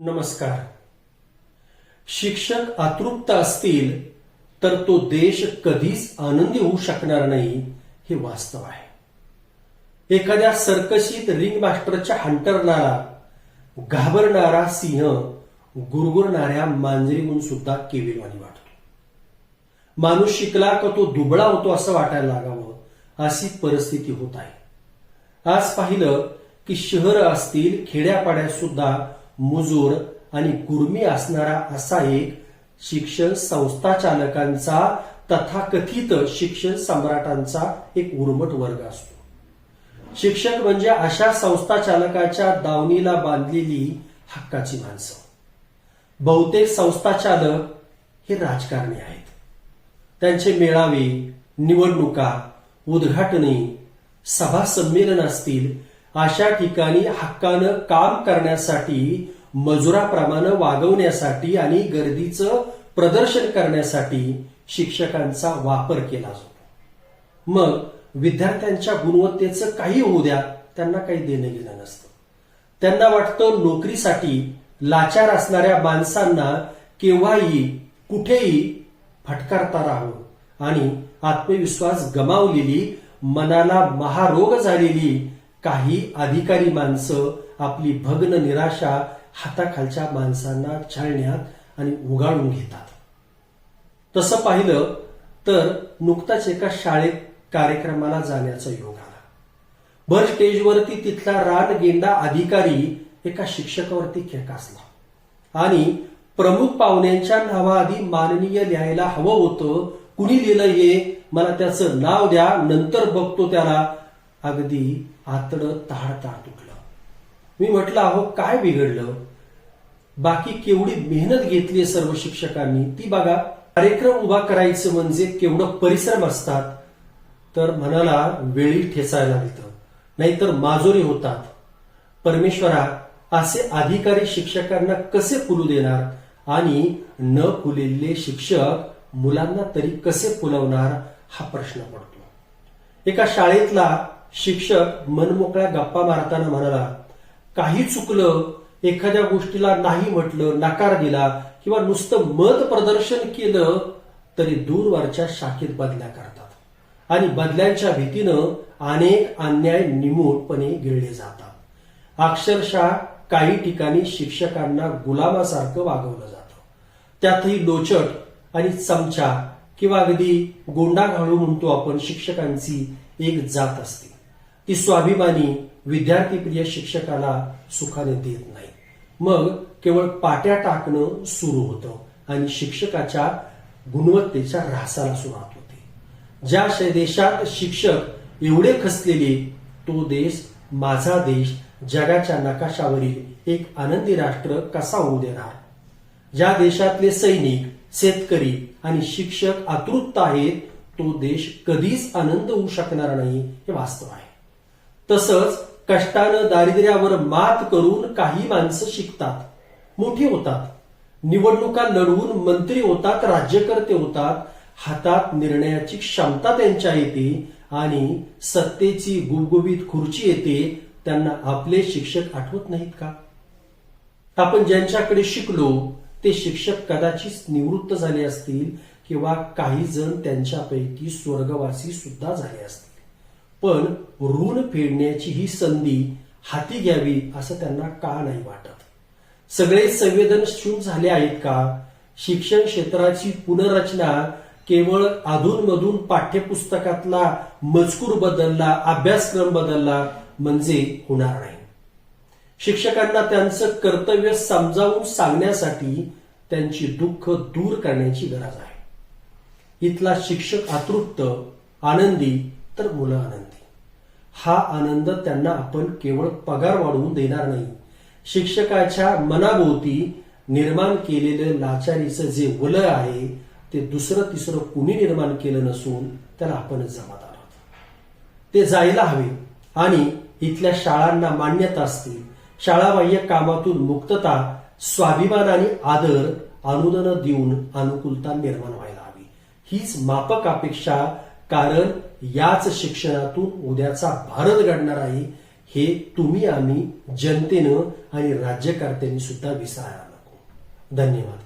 नमस्कार. शिक्षक अतृप्त असतील तर तो देश कधीच आनंदी होऊ शकणार नाही हे वास्तव आहे. एखाद्या सर्कशीत रिंग मास्टरच्या हंटरणारा घाबरणारा सिंह गुरगुरणाऱ्या मांजरीहून सुद्धा केविलवाणी वाटतो. माणूस शिकला का तो दुबळा होतो असं वाटायला लागावं अशी परिस्थिती होत आहे. आज पाहिलं की शहर असतील खेड्यापाड्यात सुद्धा मुजोर आणि कुर्मी असणारा असा एक शिक्षण संस्था चालकांचा तथाकथित शिक्षण सम्राटांचा एक उर्मट वर्ग असतो. शिक्षक म्हणजे अशा संस्था चालकाच्या दावणीला बांधलेली हक्काची माणसं. बहुतेक संस्था चालक हे राजकारणी आहेत. त्यांचे मेळावे निवडणुका उद्घाटने सभा संमेलन असतील अशा ठिकाणी हक्कानं काम करण्यासाठी मजुराप्रमाणे वागवण्यासाठी आणि गर्दीचं प्रदर्शन करण्यासाठी शिक्षकांचा वापर केला जातो. मग विद्यार्थ्यांच्या गुणवत्तेचं काही होऊ द्या त्यांना काही देणं घेणं नसतं. त्यांना वाटतं नोकरीसाठी लाचार असणाऱ्या माणसांना केव्हाही कुठेही फटकारता राहावं. आणि आत्मविश्वास गमावलेली मनाला महारोग झालेली काही अधिकारी माणसं आपली भग्न निराशा हाताखालच्या माणसांना छळण्यात आणि उगाळून घेतात. तसं पाहिलं तर नुकताच एका शाळेत कार्यक्रमाला जाण्याचा योग आला. भर स्टेजवरती तिथला रान गेंडा अधिकारी एका शिक्षकावरती खेकासला आणि प्रमुख पाहुण्यांच्या नावाआधी माननीय लिहायला हवं होतं कुणी लिहिलं हे मला त्याचं नाव द्या नंतर बघतो त्याला अगदी आतडं ताडताड तुटलं. मी म्हटलं अहो काय बिघडलं? बाकी केवढी मेहनत घेतली सर्व शिक्षकांनी. ती बघा कार्यक्रम उभा करायचं म्हणजे केवढं परिश्रम असतात. तर मनाला वेळी ठेचायला लागतं. नाहीतर माजोरी होतात. परमेश्वरा असे अधिकारी शिक्षकांना कसे फुलू देणार? आणि न फुलेले शिक्षक मुलांना तरी कसे फुलवणार? हा प्रश्न पडतो. एका शाळेतला शिक्षक मनमोकळ्या गप्पा मारताना म्हणाला काही चुकलं एखाद्या गोष्टीला नाही म्हटलं नकार दिला किंवा नुसतं मत प्रदर्शन केलं तरी दूरवरच्या शाखेत बदल्या करतात. आणि बदल्यांच्या भीतीनं अनेक अन्याय निमूटपणे गिळले जातात. अक्षरशः काही ठिकाणी शिक्षकांना गुलामासारखं वागवलं जातं. त्यातही लोचट आणि चमचा किंवा अगदी गोंडा घालू म्हणतो आपण शिक्षकांची एक जात असते. ती स्वाभिमानी विद्यार्थीप्रिय शिक्षकाला सुखाने देत नाही. मग केवळ पाट्या टाकणं सुरू होतं आणि शिक्षकाच्या गुणवत्तेच्या ऱ्हासाला सुरुवात होते. ज्या देशात शिक्षक एवढे खसलेले तो देश माझा देश जगाच्या नकाशावरील एक आनंदी राष्ट्र कसा होऊ देणार? ज्या देशातले सैनिक शेतकरी आणि शिक्षक आतृत आहेत तो देश कधीच आनंद होऊ शकणार नाही हे वास्तव आहे. तसंच कष्टानं दारिद्र्यावर मात करून काही माणसं शिकतात मोठी होतात. निवडणुका लढवून मंत्री होतात राज्यकर्ते होतात हातात निर्णयाची क्षमता त्यांच्या येते आणि सत्तेची गुबगुबीत खुर्ची येते त्यांना आपले शिक्षक आठवत नाहीत का? आपण ज्यांच्याकडे शिकलो ते शिक्षक कदाचित निवृत्त झाले असतील किंवा काही जण त्यांच्यापैकी स्वर्गवासी सुद्धा झाले असतील. पण ऋण फेडण्याची ही संधी हाती घ्यावी असं त्यांना का नाही वाटत? सगळे संवेदनशील झाले आहेत का? शिक्षण क्षेत्राची पुनर्रचना केवळ अधूनमधून पाठ्यपुस्तकातला मजकूर बदलला अभ्यासक्रम बदलला म्हणजे होणार नाही. शिक्षकांना त्यांचं कर्तव्य समजावून सांगण्यासाठी त्यांची दुःख दूर करण्याची गरज आहे. इथला शिक्षक अतृप्त आनंदी तर मुलं आनंदी. हा आनंद त्यांना आपण केवळ पगार वाढवून देणार नाही शिक्षकाच्या मनाभोवती निर्माण केलेलं लाचारीचं जे वलय आहे ते दुसरं तिसरं कुणी निर्माण केलं नसून त्याला आपणच जबाबदार आहोत. ते जायला हवे आणि इथल्या शाळांना मान्यता असतील शाळाबाह्य कामातून मुक्तता स्वाभिमान आणि आदर अनुदान देऊन अनुकूलता निर्माण व्हायला हवी. हीच मापक अपेक्षा कारण याच शिक्षणातून उद्याचा भारत घडणार आहे हे तुम्ही आम्ही जनतेनं आणि राज्यकर्त्यांनी सुद्धा विसरायला नको. धन्यवाद.